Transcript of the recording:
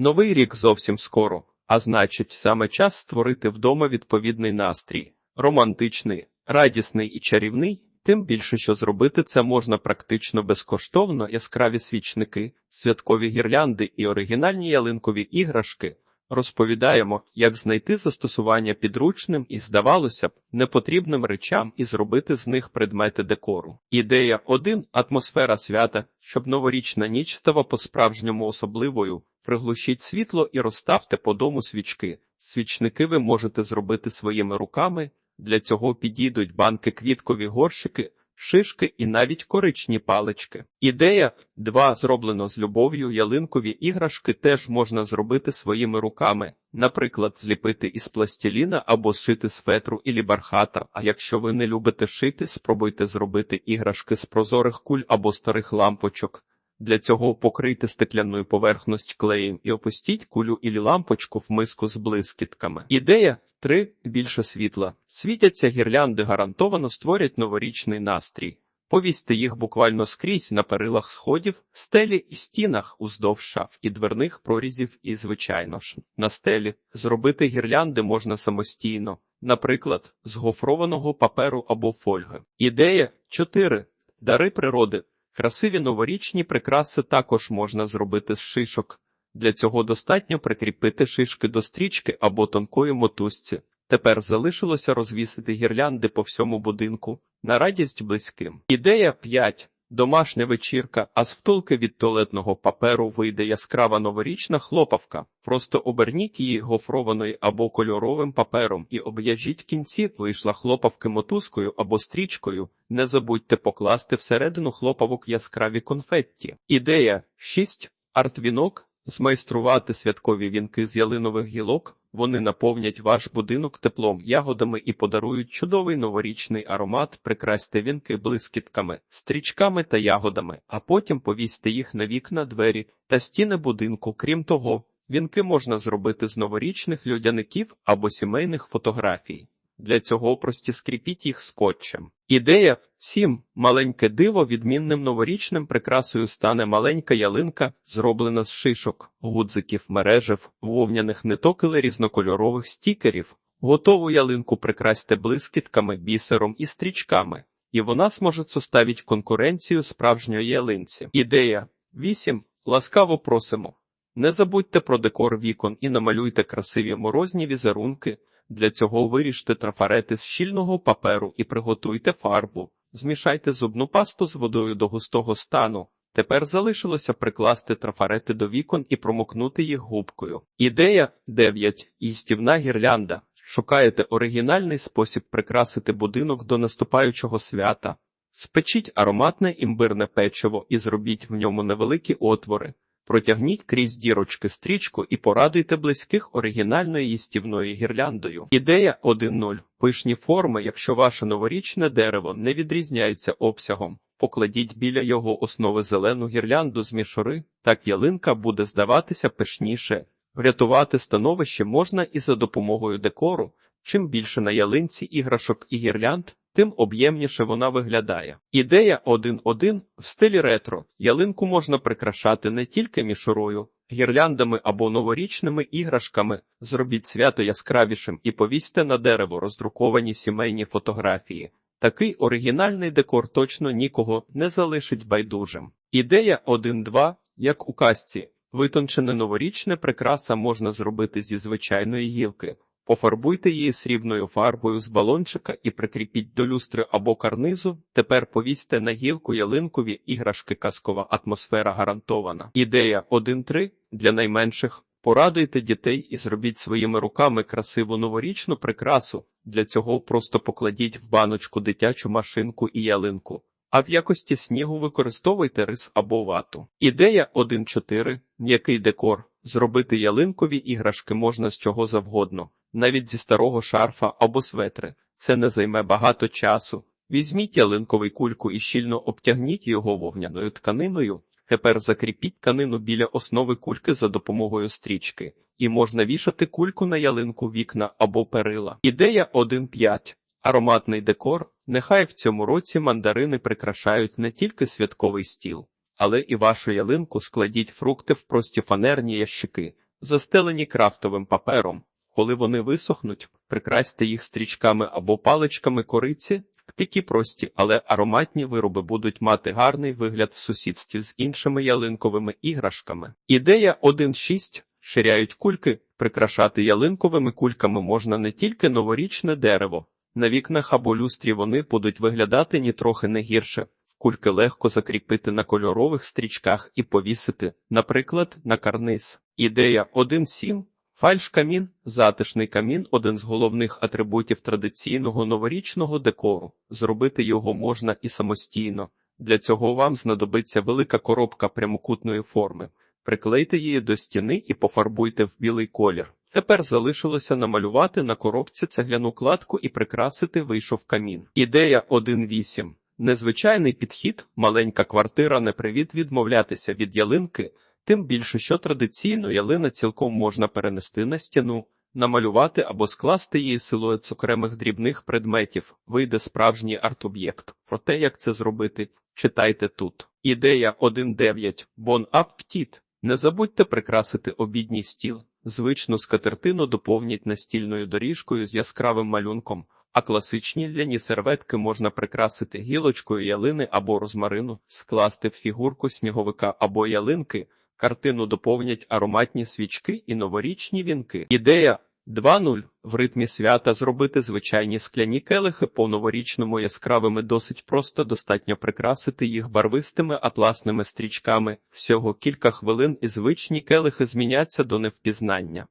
Новий рік зовсім скоро, а значить, саме час створити вдома відповідний настрій. Романтичний, радісний і чарівний, тим більше, що зробити це можна практично безкоштовно, яскраві свічники, святкові гірлянди і оригінальні ялинкові іграшки. Розповідаємо, як знайти застосування підручним і, здавалося б, непотрібним речам і зробити з них предмети декору. Ідея 1. атмосфера свята, щоб новорічна ніч стала по-справжньому особливою. Приглушіть світло і розставте по дому свічки. Свічники ви можете зробити своїми руками. Для цього підійдуть банки квіткові горщики, шишки і навіть коричні палички. Ідея 2. зроблено з любов'ю ялинкові іграшки теж можна зробити своїми руками, наприклад, зліпити із пластиліна або зшити з фетру і бархата. А якщо ви не любите шити, спробуйте зробити іграшки з прозорих куль або старих лампочок. Для цього покрийте стеклянною поверхність клеєм і опустіть кулю і лампочку в миску з блискітками. Ідея 3. більше світла. Світяться гірлянди гарантовано створять новорічний настрій. Повісьте їх буквально скрізь на перилах сходів, стелі і стінах уздовж шаф і дверних прорізів, і, звичайно ж, на стелі зробити гірлянди можна самостійно, наприклад, з гофрованого паперу або фольги. Ідея 4. Дари природи. Красиві новорічні прикраси також можна зробити з шишок. Для цього достатньо прикріпити шишки до стрічки або тонкої мотузці. Тепер залишилося розвісити гірлянди по всьому будинку на радість близьким. Ідея 5. Домашня вечірка, а з втулки від туалетного паперу вийде яскрава новорічна хлопавка. Просто оберніть її гофрованою або кольоровим папером і об'яжіть кінці, вийшла хлопавки мотузкою або стрічкою. Не забудьте покласти всередину хлопавок яскраві конфетті. Ідея 6. Артвінок. Змайструвати святкові вінки з ялинових гілок, вони наповнять ваш будинок теплом, ягодами і подарують чудовий новорічний аромат, прикрасьте вінки блискітками, стрічками та ягодами, а потім повісьте їх на вікна, двері та стіни будинку. Крім того, вінки можна зробити з новорічних людяників або сімейних фотографій. Для цього прості скріпіть їх скотчем. Ідея 7. Маленьке диво відмінним новорічним прикрасою стане маленька ялинка, зроблена з шишок, гудзиків, мережев, вовняних ниток різнокольорових стікерів. Готову ялинку прикрасьте блискітками, бісером і стрічками, і вона зможе составити конкуренцію справжньої ялинці. Ідея 8. Ласкаво просимо. Не забудьте про декор вікон і намалюйте красиві морозні візерунки. Для цього виріжте трафарети з щільного паперу і приготуйте фарбу. Змішайте зубну пасту з водою до густого стану. Тепер залишилося прикласти трафарети до вікон і промокнути їх губкою. Ідея 9. Істівна гірлянда. Шукаєте оригінальний спосіб прикрасити будинок до наступаючого свята. Спечіть ароматне імбирне печиво і зробіть в ньому невеликі отвори. Протягніть крізь дірочки стрічку і порадуйте близьких оригінальною їстівною гірляндою. Ідея 1.0. Пишні форми, якщо ваше новорічне дерево не відрізняється обсягом, покладіть біля його основи зелену гірлянду з мішори, так ялинка буде здаватися пишніше. Врятувати становище можна і за допомогою декору. Чим більше на ялинці іграшок і гірлянд, тим об'ємніше вона виглядає. Ідея 1.1 в стилі ретро. Ялинку можна прикрашати не тільки мішурою, гірляндами або новорічними іграшками. Зробіть свято яскравішим і повісьте на дерево роздруковані сімейні фотографії. Такий оригінальний декор точно нікого не залишить байдужим. Ідея 1.2, як у казці, витончене новорічне прикраса можна зробити зі звичайної гілки. Пофарбуйте її срібною фарбою з балончика і прикріпіть до люстри або карнизу. Тепер повісьте на гілку ялинкові іграшки казкова атмосфера гарантована. Ідея 1.3 для найменших. Порадуйте дітей і зробіть своїми руками красиву новорічну прикрасу. Для цього просто покладіть в баночку дитячу машинку і ялинку. А в якості снігу використовуйте рис або вату. Ідея 1.4. м'який декор. Зробити ялинкові іграшки можна з чого завгодно навіть зі старого шарфа або светри. Це не займе багато часу. Візьміть ялинковий кульку і щільно обтягніть його вогняною тканиною. Тепер закріпіть тканину біля основи кульки за допомогою стрічки, і можна вішати кульку на ялинку вікна або перила. Ідея 1.5. Ароматний декор. Нехай в цьому році мандарини прикрашають не тільки святковий стіл, але і вашу ялинку складіть фрукти в прості фанерні ящики. застелені крафтовим папером. Коли вони висохнуть, прикрасьте їх стрічками або паличками кориці. Такі прості, але ароматні вироби будуть мати гарний вигляд в сусідстві з іншими ялинковими іграшками. Ідея 1.6. Ширяють кульки. Прикрашати ялинковими кульками можна не тільки новорічне дерево. На вікнах або люстрі вони будуть виглядати нітрохи не гірше. Кульки легко закріпити на кольорових стрічках і повісити, наприклад, на карниз. Ідея 1.7. Фальш-камін, затишний камін – один з головних атрибутів традиційного новорічного декору. Зробити його можна і самостійно. Для цього вам знадобиться велика коробка прямокутної форми. Приклейте її до стіни і пофарбуйте в білий колір. Тепер залишилося намалювати на коробці цегляну кладку і прикрасити вийшов камін. Ідея 1.8. Незвичайний підхід, маленька квартира не привід відмовлятися від ялинки, тим більше, що традиційно ялина цілком можна перенести на стіну, намалювати або скласти її силует з окремих дрібних предметів, вийде справжній арт-об'єкт. Про те, як це зробити, читайте тут. Ідея 1.9. Bon appetit. Не забудьте прикрасити обідній стіл. Звичну скатертину доповніть настільною доріжкою з яскравим малюнком, а класичні ляні серветки можна прикрасити гілочкою ялини або розмарину, скласти в фігурку сніговика або ялинки. Картину доповнять ароматні свічки і новорічні вінки. Ідея 2.0. В ритмі свята зробити звичайні скляні келихи по новорічному яскравими досить просто достатньо прикрасити їх барвистими атласними стрічками. Всього кілька хвилин і звичні келихи зміняться до невпізнання.